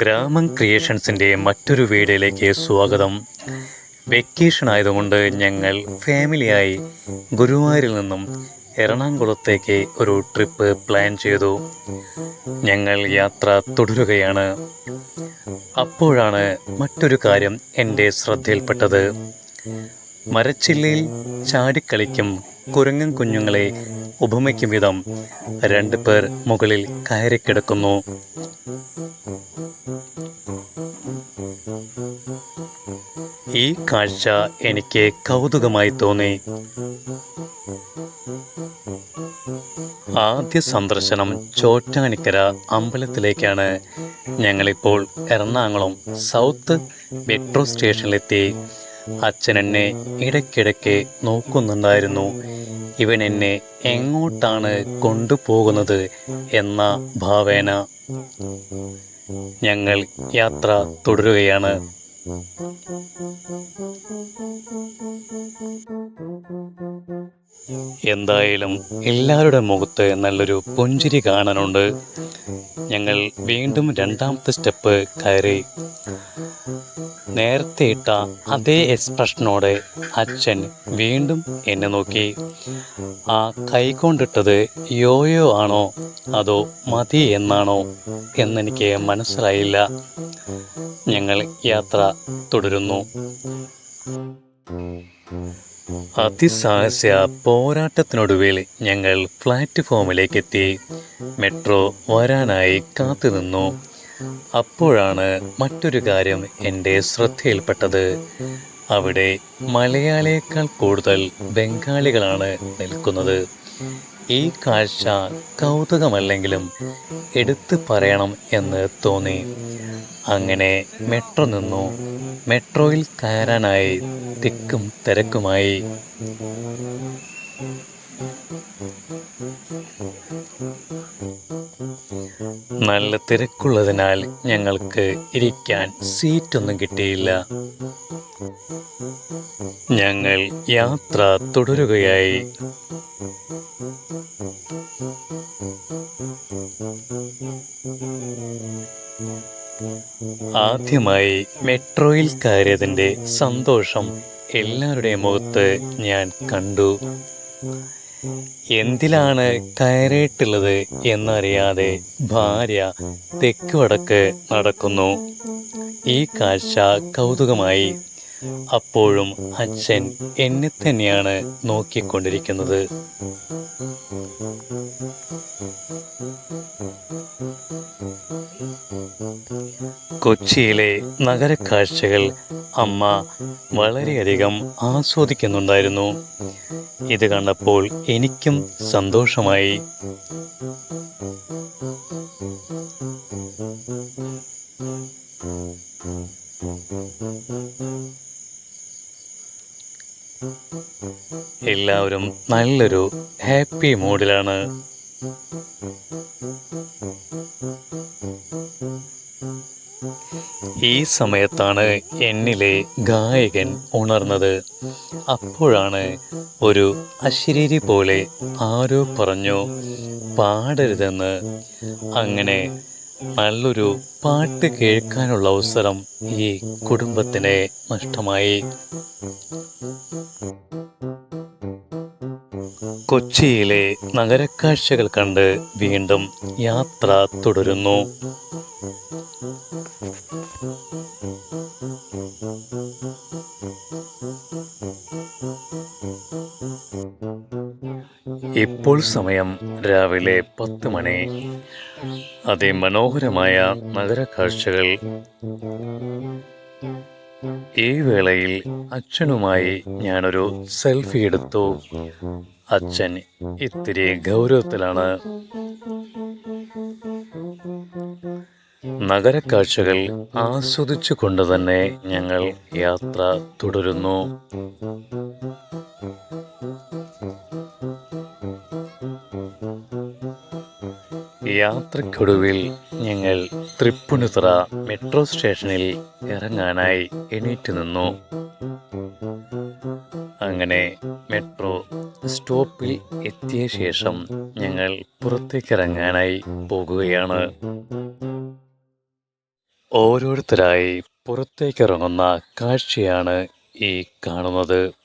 ഗ്രാമം ക്രിയേഷൻസിന്റെ മറ്റൊരു വീഡിയോയിലേക്ക് സ്വാഗതം. വെക്കേഷൻ ആയതുകൊണ്ട് ഞങ്ങൾ ഫാമിലിയായി ഗുരുവായൂരിൽ നിന്നും എറണാകുളത്തേക്ക് ഒരു ട്രിപ്പ് പ്ലാൻ ചെയ്തു. ഞങ്ങൾ യാത്ര തുടരുകയാണ്. അപ്പോഴാണ് മറ്റൊരു കാര്യം എന്റെ ശ്രദ്ധയിൽപ്പെട്ടത്. മരച്ചില്ലയിൽ ചാടിക്കളിക്കും കുരങ്ങൻ കുഞ്ഞുങ്ങളെ ഉപമിക്കും വിധം രണ്ട് പേർ മുകളിൽ കയറിക്കിടക്കുന്നു ഈ കാഴ്ച എനിക്ക് കൗതുകമായി തോന്നി. ആദ്യ സന്ദർശനം ചോറ്റാനിക്കര അമ്പലത്തിലേക്കാണ്. ഞങ്ങളിപ്പോൾ എറണാകുളം സൗത്ത് മെട്രോ സ്റ്റേഷനിലെത്തി. അച്ഛൻ എന്നെ ഇടയ്ക്കിടയ്ക്ക് നോക്കുന്നുണ്ടായിരുന്നു. ഇവൻ എന്നെ എങ്ങോട്ടാണ് കൊണ്ടുപോകുന്നത് എന്ന ഭാവേന. ഞങ്ങൾ യാത്ര തുടരുകയാണ്. എന്തായാലും എല്ലാവരുടെ മുഖത്ത് നല്ലൊരു പുഞ്ചിരി കാണാനുണ്ട്. ഞങ്ങൾ വീണ്ടും രണ്ടാമത്തെ സ്റ്റെപ്പ് കയറി. നേരത്തെ ഇട്ട അതേ എക്സ്പ്രഷനോടെ അച്ഛൻ വീണ്ടും എന്നെ നോക്കി. ആ കൈ കൊണ്ടിട്ടത് യോയോ ആണോ അതോ മതി എന്നാണോ എന്നെനിക്ക് മനസ്സിലായില്ല. ഞങ്ങൾ യാത്ര തുടരുന്നു. അതിസാഹസ്യ പോരാട്ടത്തിനൊടുവിൽ ഞങ്ങൾ പ്ലാറ്റ്ഫോമിലേക്ക് എത്തി മെട്രോ വരാനായി കാത്തുനിന്നു അപ്പോഴാണ് മറ്റൊരു കാര്യം എന്റെ ശ്രദ്ധയിൽപ്പെട്ടത്. അവിടെ മലയാളിയേക്കാൾ കൂടുതൽ ബംഗാളികളാണ് നിൽക്കുന്നത്. ഈ കാഴ്ച കൗതുകമല്ലെങ്കിലും എടുത്തു പറയണം എന്ന് തോന്നി. അങ്ങനെ മെട്രോ നിന്നു. മെട്രോയിൽ കയറാനായി തിക്കും തിരക്കുമായി. നല്ല തിരക്കുള്ളതിനാൽ ഞങ്ങൾക്ക് ഇരിക്കാൻ സീറ്റൊന്നും കിട്ടിയില്ല. ഞങ്ങൾ യാത്ര തുടരുകയായി. ആദ്യമായി മെട്രോയിൽ കയറിയതിന്റെ സന്തോഷം എല്ലാവരുടെയും മുഖത്ത് ഞാൻ കണ്ടു. എന്തിലാണ് കയറിയിട്ടുള്ളത് എന്നറിയാതെ ഭാര്യ തെക്ക് വടക്ക് നടക്കുന്നു. ഈ കാഴ്ച കൗതുകമായി അപ്പോഴും അച്ഛൻ എന്നെ തന്നെയാണ് നോക്കിക്കൊണ്ടിരിക്കുന്നത്. കൊച്ചിയിലെ നഗരക്കാഴ്ചകൾ അമ്മ വളരെയധികം ആസ്വദിക്കുന്നുണ്ടായിരുന്നു. ഇത് കണ്ടപ്പോൾ എനിക്കും സന്തോഷമായി. എല്ലാവരും നല്ലൊരു ഹാപ്പി മൂഡിലാണ്. ഈ സമയത്താണ് എന്നിലെ ഗായകൻ ഉണർന്നത്. അപ്പോഴാണ് ഒരു അശരീരി പോലെ ആരോ പറഞ്ഞു പാടരുതെന്ന്. അങ്ങനെ നല്ലൊരു പാട്ട് കേൾക്കാനുള്ള അവസരം ഈ കുടുംബത്തിന് നഷ്ടമായി. കൊച്ചിയിലെ നഗരക്കാഴ്ചകൾ കണ്ട് വീണ്ടും യാത്ര തുടരുന്നു. ഇപ്പോൾ സമയം രാവിലെ പത്ത് മണി. അതിമനോഹരമായ നഗരക്കാഴ്ചകൾ. ഈ വേളയിൽ അച്ഛനുമായി ഞാനൊരു സെൽഫി എടുത്തു. അച്ഛൻ ഇത്തിരി ഗൗരവത്തിലാണ്. നഗരക്കാഴ്ചകൾ ആസ്വദിച്ചു കൊണ്ട് തന്നെ ഞങ്ങൾ യാത്ര തുടരുന്നു. യാത്രക്കൊടുവിൽ ഞങ്ങൾ തൃപ്പുണിത്തുറ മെട്രോ സ്റ്റേഷനിൽ ഇറങ്ങാനായി എണീറ്റ് നിന്നു. അങ്ങനെ മെട്രോ സ്റ്റോപ്പിൽ എത്തിയ ശേഷം ഞങ്ങൾ പുറത്തേക്കിറങ്ങാനായി പോകുകയാണ്. ഓരോരുത്തരായി പുറത്തേക്കിറങ്ങുന്ന കാഴ്ചയാണ് ഈ കാണുന്നത്.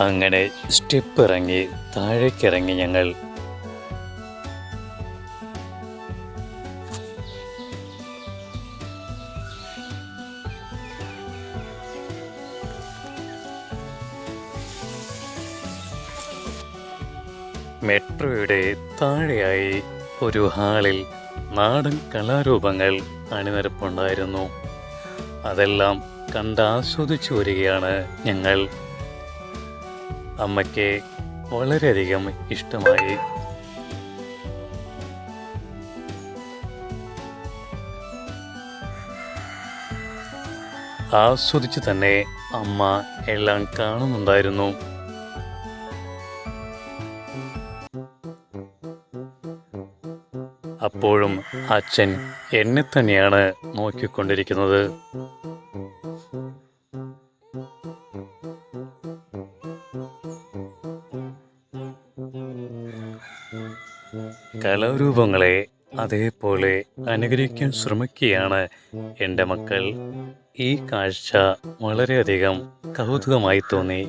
അങ്ങനെ സ്റ്റെപ്പ് ഇറങ്ങി താഴേക്കിറങ്ങി ഞങ്ങൾ മെട്രോയുടെ താഴെയായി ഒരു ഹാളിൽ നാടൻ കലാരൂപങ്ങൾ അണിനിരപ്പുണ്ടായിരുന്നു. അതെല്ലാം കണ്ടാസ്വദിച്ചു വരികയാണ് ഞങ്ങൾ. അമ്മയ്ക്ക് വളരെയധികം ഇഷ്ടമായി. ആസ്വദിച്ച് തന്നെ അമ്മ എല്ലാം കാണുന്നുണ്ടായിരുന്നു. അപ്പോഴും അച്ഛൻ എന്നെ തന്നെയാണ് നോക്കിക്കൊണ്ടിരിക്കുന്നത്. കലാരൂപങ്ങളെ അതേപോലെ അനുകരിക്കാൻ ശ്രമിക്കുകയാണ് എന്റെ മക്കൾ. ഈ കാഴ്ച വളരെയധികം കൗതുകമായി തോന്നി.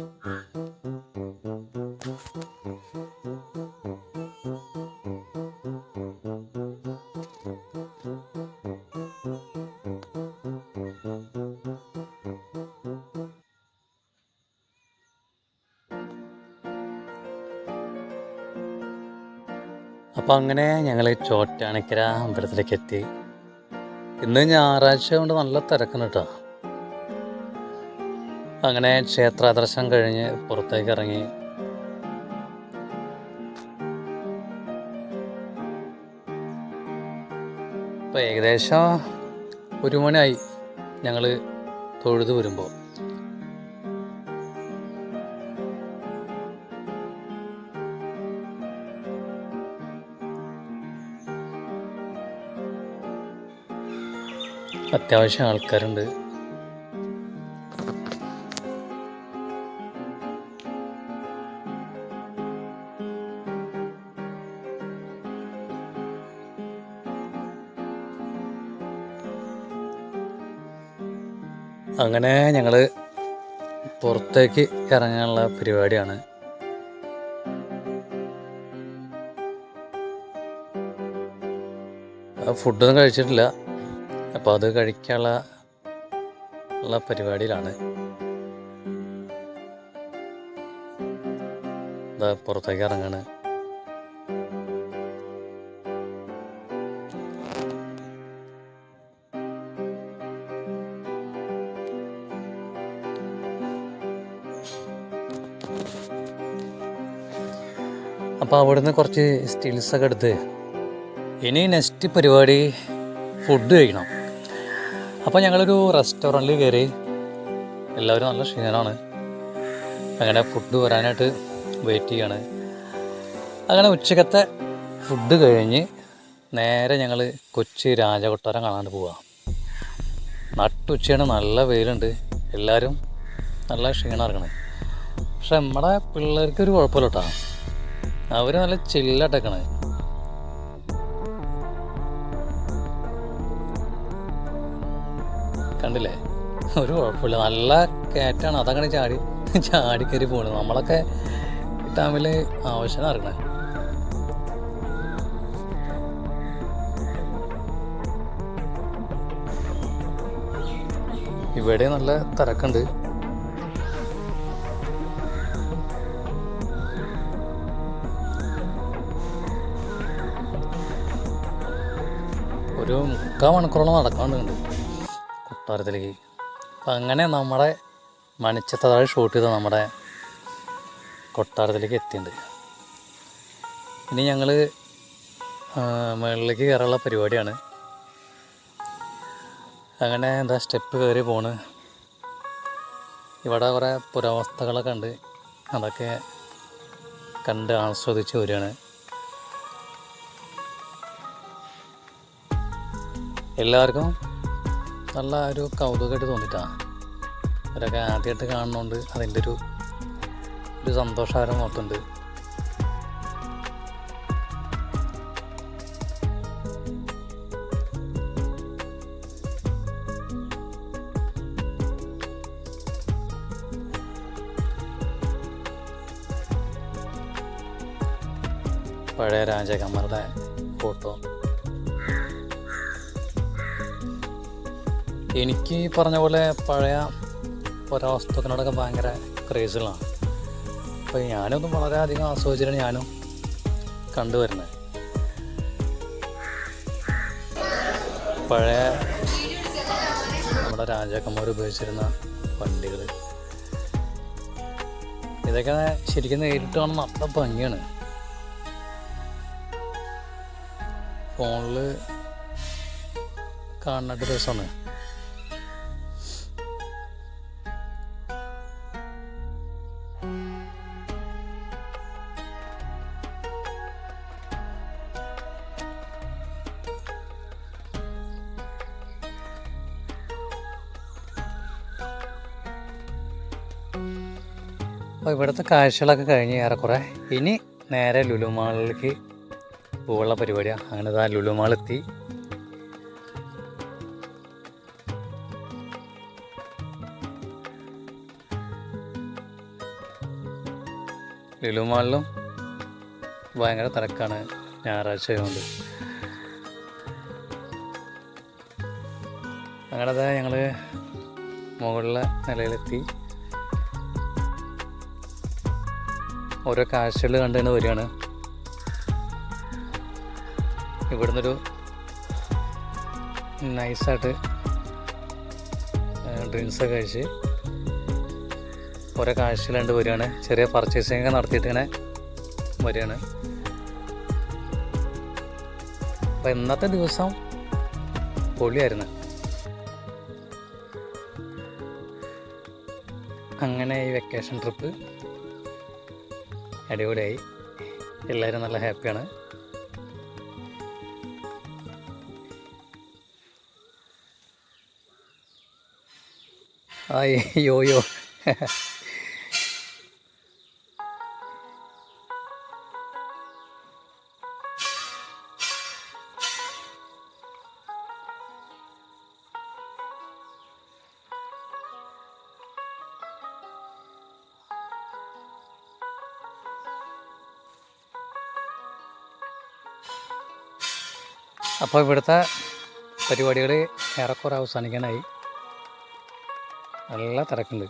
അപ്പോൾ അങ്ങനെ ഞങ്ങൾ ചോറ്റാണിക്കര അമ്പലത്തിലേക്ക് എത്തി ഇന്ന് ഞായറാഴ്ച കൊണ്ട് നല്ല തിരക്കുന്നു കേട്ടോ അങ്ങനെ ക്ഷേത്രദർശനം കഴിഞ്ഞ് പുറത്തേക്ക് ഇറങ്ങി. ഇപ്പോൾ ഏകദേശം ഒരു മണിയായി ഞങ്ങൾ തൊഴുത് വരുമ്പോൾ അത്യാവശ്യം ആൾക്കാരുണ്ട്. അങ്ങനെ ഞങ്ങൾ പുറത്തേക്ക് ഇറങ്ങാനുള്ള പരിപാടിയാണ്. ഫുഡൊന്നും കഴിച്ചിട്ടില്ല. അപ്പോൾ അത് കഴിക്കാനുള്ള ഉള്ള പരിപാടിയിലാണ്. പുറത്തേക്ക് ഇറങ്ങാണ്. അപ്പോൾ അവിടുന്ന് കുറച്ച് സ്റ്റിൽസൊക്കെ എടുത്ത് ഇനി നെക്സ്റ്റ് പരിപാടി ഫുഡ് കഴിക്കണം. അപ്പോൾ ഞങ്ങളൊരു റെസ്റ്റോറന്റിൽ കയറി എല്ലാവരും നല്ല ക്ഷീണമാണ് അങ്ങനെ ഫുഡ് വരാനായിട്ട് വെയിറ്റ് ചെയ്യാണ്. അങ്ങനെ ഉച്ചക്കത്തെ ഫുഡ് കഴിഞ്ഞ് നേരെ ഞങ്ങൾ കൊച്ചി രാജകൊട്ടാരം കാണാണ്ട് പോവാം. നട്ടുച്ചയാണ് നല്ല വെയിലുണ്ട്. എല്ലാവരും നല്ല ക്ഷീണം ഇറങ്ങണേ. പക്ഷെ നമ്മുടെ പിള്ളേർക്ക് ഒരു കുഴപ്പമില്ല കേട്ടോ അവർ നല്ല ചില്ലട്ടക്കണേ കണ്ടില്ലേ? ഒരു കുഴപ്പമില്ല. നല്ല കയറ്റാണ്. അതങ്ങനെ ചാടി ചാടി പോണത് നമ്മളൊക്കെ തമ്മിൽ ആവശ്യം അറിയണേ ഇവിടെ നല്ല തിരക്കുണ്ട്. ഒരു മുക്കാൽ മണിക്കൂറോളം നടക്കാണ്ട് കൊട്ടാരത്തിലേക്ക് അപ്പം അങ്ങനെ നമ്മുടെ മണിച്ചത്താഴ് ഷൂട്ട് ചെയ്ത നമ്മുടെ കൊട്ടാരത്തിലേക്ക് എത്തിയിട്ടുണ്ട്. ഇനി ഞങ്ങൾ മുകളിലേക്ക് കയറാനുള്ള പരിപാടിയാണ്. അങ്ങനെ എന്താ സ്റ്റെപ്പ് കയറി പോണ്. ഇവിടെ കുറേ പുരാവസ്ഥകളൊക്കെ ഉണ്ട്. അതൊക്കെ കണ്ട് ആസ്വദിച്ച് വരികയാണ്. എല്ലാവർക്കും നല്ല ഒരു കൗതുകമായിട്ട് തോന്നിയിട്ടാണ് അവരൊക്കെ ആദ്യമായിട്ട് കാണുന്നതുകൊണ്ട് അതിന്റെ ഒരു ഒരു സന്തോഷകരം ഓർത്തുണ്ട്. പഴയ രാജാക്കന്മാരുടെ ഫോട്ടോ. എനിക്ക് പറഞ്ഞ പോലെ പഴയ പുരാവസ്തുക്കളോടൊക്കെ ഭയങ്കര ക്രേസുകളാണ്. അപ്പോൾ ഞാനൊന്നും വളരെയധികം ആസ്വദിച്ചിട്ടാണ് ഞാനും കണ്ടുവരുന്നത്. പഴയ നമ്മുടെ രാജാക്കന്മാർ ഉപയോഗിച്ചിരുന്ന വണ്ടികൾ. ഇതൊക്കെ ശരിക്കും നേരിട്ട് കാണുന്ന നല്ല ഭംഗിയാണ്. ഫോണിൽ കാണുന്നിട്ട് രസമാണ്. അപ്പോൾ ഇവിടുത്തെ കാഴ്ചകളൊക്കെ കഴിഞ്ഞ് ഏറെക്കുറെ. ഇനി നേരെ ലുലുമാളിലേക്ക് പോകാനുള്ള പരിപാടിയാണ് അങ്ങനെ താ ലുലുമാളെത്തി. ലുലുമാളിലും ഭയങ്കര തിരക്കാണ് ഞായറാഴ്ച ആയതുകൊണ്ട്. അങ്ങനെ ഞങ്ങൾ മുകളിലെ നിലയിലെത്തി. ഓരോ കാഴ്ചകൾ കണ്ടുതന്നെ വരികയാണ്. ഇവിടുന്നൊരു നൈസായിട്ട് ഡ്രിങ്ക്സൊക്കെ കഴിച്ച് ഓരോ കാഴ്ചകൾ കണ്ട് വരികയാണ്. ചെറിയ പർച്ചേസിംഗ് ഒക്കെ നടത്തിയിട്ട് ഇങ്ങനെ വരികയാണ്. അപ്പം ഇന്നത്തെ ദിവസം പൊളിയായിരുന്നു. അങ്ങനെ ഈ വെക്കേഷൻ ട്രിപ്പ് അടിപൊളിയായി. എല്ലാവരും നല്ല ഹാപ്പിയാണ്. അയ്യോ യോ. അപ്പോൾ ഇവിടുത്തെ പരിപാടികൾ ഏറെക്കുറെ അവസാനിക്കാനായി. നല്ല തിരക്കുണ്ട്.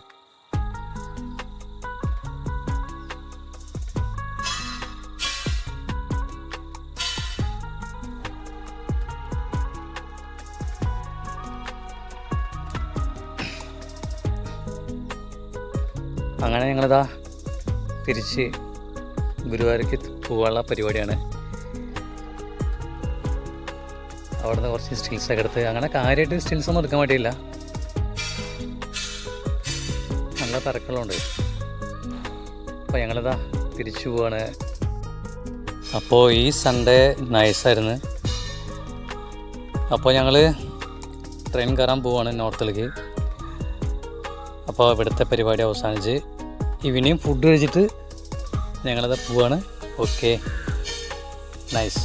അങ്ങനെ ഞങ്ങളിതാ തിരിച്ച് ഗുരുവായൂർക്ക് പോകാനുള്ള പരിപാടിയാണ്. അവിടുന്ന് കുറച്ച് സ്റ്റിൽസ് ഒക്കെ എടുത്ത്. അങ്ങനെ കാര്യമായിട്ട് സ്റ്റിൽസ് ഒന്നും എടുക്കാൻ പറ്റിയില്ല. നല്ല തിരക്കുകളുണ്ട്. അപ്പോൾ ഞങ്ങളിതാ തിരിച്ചു പോവാണ്. അപ്പോൾ ഈ സൺഡേ നൈസായിരുന്നു അപ്പോൾ ഞങ്ങൾ ട്രെയിൻ കയറാൻ പോവാണ് നോർത്തിലേക്ക് അപ്പോൾ ഇവിടുത്തെ പരിപാടി അവസാനിച്ച് ഈവനിങ് ഫുഡ് കഴിച്ചിട്ട് ഞങ്ങളത് പോവാണ്. Okay nice